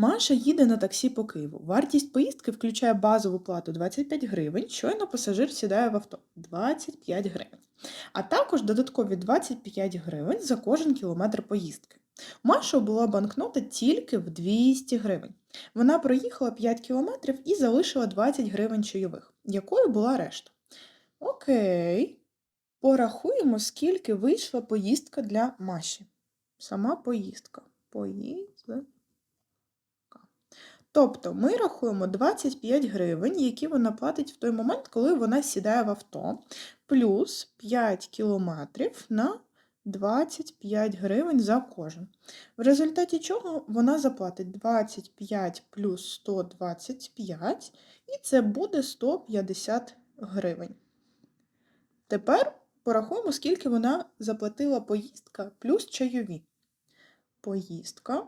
Маша їде на таксі по Києву. Вартість поїздки включає базову плату 25 гривень. Щойно пасажир сідає в авто 25 гривень. А також додаткові 25 гривень за кожен кілометр поїздки. У Маші була банкнота тільки в 200 гривень. Вона проїхала 5 кілометрів і залишила 20 гривень чайових. Якою була решта? Окей. Порахуємо, скільки вийшла поїздка для Маші. Сама поїздка. Поїздка. Тобто ми рахуємо 25 гривень, які вона платить в той момент, коли вона сідає в авто, плюс 5 кілометрів на 25 гривень за кожен. В результаті чого вона заплатить 25 плюс 125, і це буде 150 гривень. Тепер порахуємо, скільки вона заплатила поїздка плюс чайові. Поїздка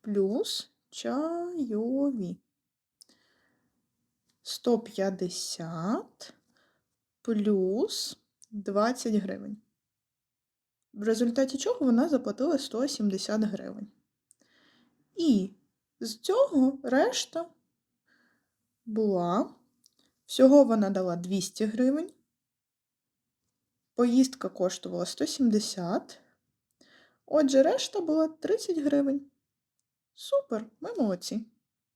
плюс чайові. 150 плюс 20 гривень. В результаті чого вона заплатила 170 гривень. І з цього решта була. Всього вона дала 200 гривень. Поїздка коштувала 170. Отже, решта була 30 гривень. Супер, ми молодці.